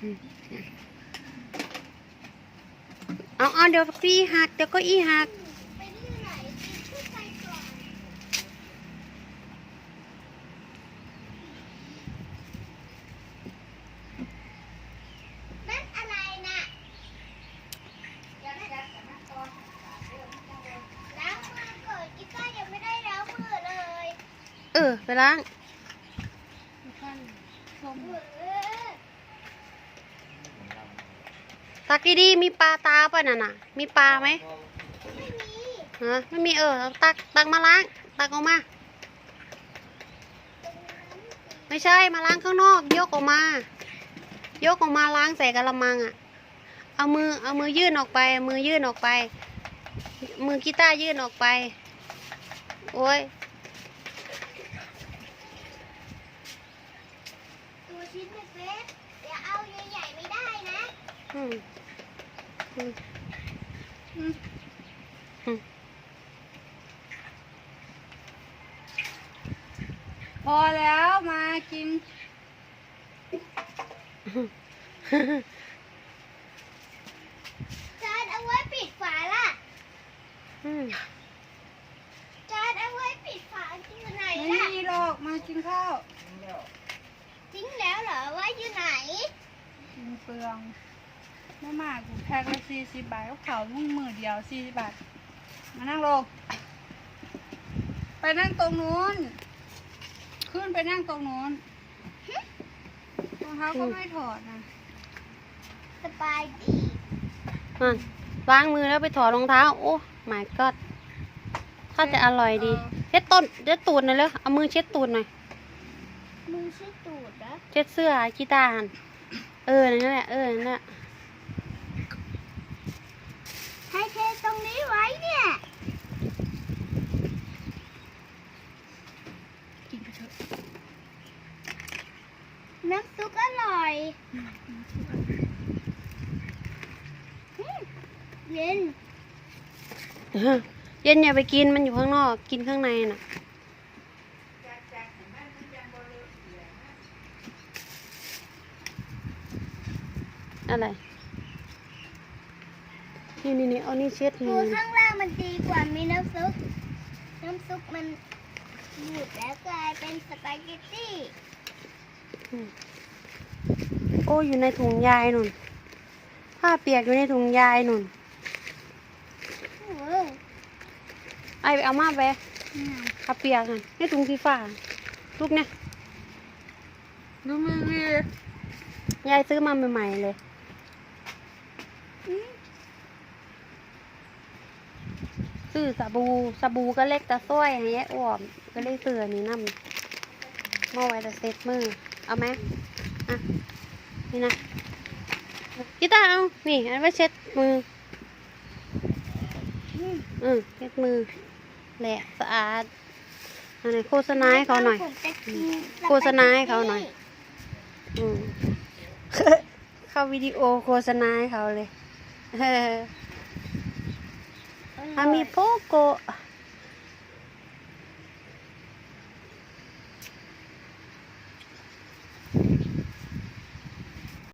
เอาเอาเดี๋ยวพี่หักเดี๋ยวก็อีหักนั่นอะไรน่ะล้างมือก่อนกิ๊ก้ายังไม่ได้ล้างมือเลยเออ ไปล้าง เออ ตักดีๆมีปลาตาป่ะน่ะน่ะ มีปลาไหมไม่มีฮะไม่มีเออเอาตักตักมาล้าง ตักออกมา ไม่ใช่มาล้างข้างนอก ยกออกมา ยกออกมาล้างใส่กระมังอะ เอามือเอามือยื่นออกไปเอามือยื่นออกไป มือกีตาร์ยื่นออกไป โอ้ยตัวชิ้นเล็กๆเดี๋ยวเอาใหญ่ๆไม่ได้นะ อืมอืมอืม พอแล้วมากิน จานเอาไว้ปิดฝาล่ะอืมจานเอาไว้ปิดฝาอยู่ไหนไม่ล่ะ มีหรอกมากินข้าว ทิ้งแล้วเหรอว่าอยู่ไหน กินเปลือง ไม่มากกูแพ็คละสี่สิบบาทก็เผาลุ่งมือเดียวสี่สิบบาท มานั่งลง ไปนั่งตรงนู้น ขึ้นไปนั่งตรงนู้นรองเท้าก็ไม่ถอดนะสบายดีนั่นล้างมือแล้วไปถอดรองเท้า โอ้ my god ถ้าจะอร่อยดีเช็ดต้นเช็ดตูดหน่อยเลยเอามือเช็ดตูดหน่อย มือชื่อตูดนะ เช็ดเสื้อกีตาร์หั่นเออ นั่นแหละ เออ นั่นแหละ ให้เทตรงนี้ไว้เนี่ย กินไปเถอะ น้ำซุปอร่อยอืมเย็นเย็นอย่าไปกินมันอยู่ข้างนอกกินข้างในน่ะอะไร นี่นี่นี่เอานี่เช็ดหมูมือข้างล่างมันดีกว่ามีน้ำซุป น้ำซุปมันบูดแล้วกลายเป็นสปาเกตตี้ โอ้อยู่ในถุงยายนุ่น ผ้าเปียกอยู่ในถุงยายนุ่นโอ้ไอไปเอามาไปผ้าเปียกอะในถุงสีฟ้าลูกเนี่ยดูมือวียายซื้อมาใหม่ๆเลยซื้อสบู่สบู่ก็เล็กแตะซ้อยให้ยายอ้วมก็เลยซื้ออันนี้นำมาไว้แต่เซ็ตมือ เอาไหมอะ นี่นะกีตาร์เอา นี่อันไว้เช็ดมือ อืมเช็ดมือ แหละสะอาดอันไหนโฆษณาให้เขาหน่อยผมจะกินโฆษณาให้เขาหน่อย อืมเข้าวิดีโอโฆษณาให้เขาเลยเอออร่อยอามีโปโกะ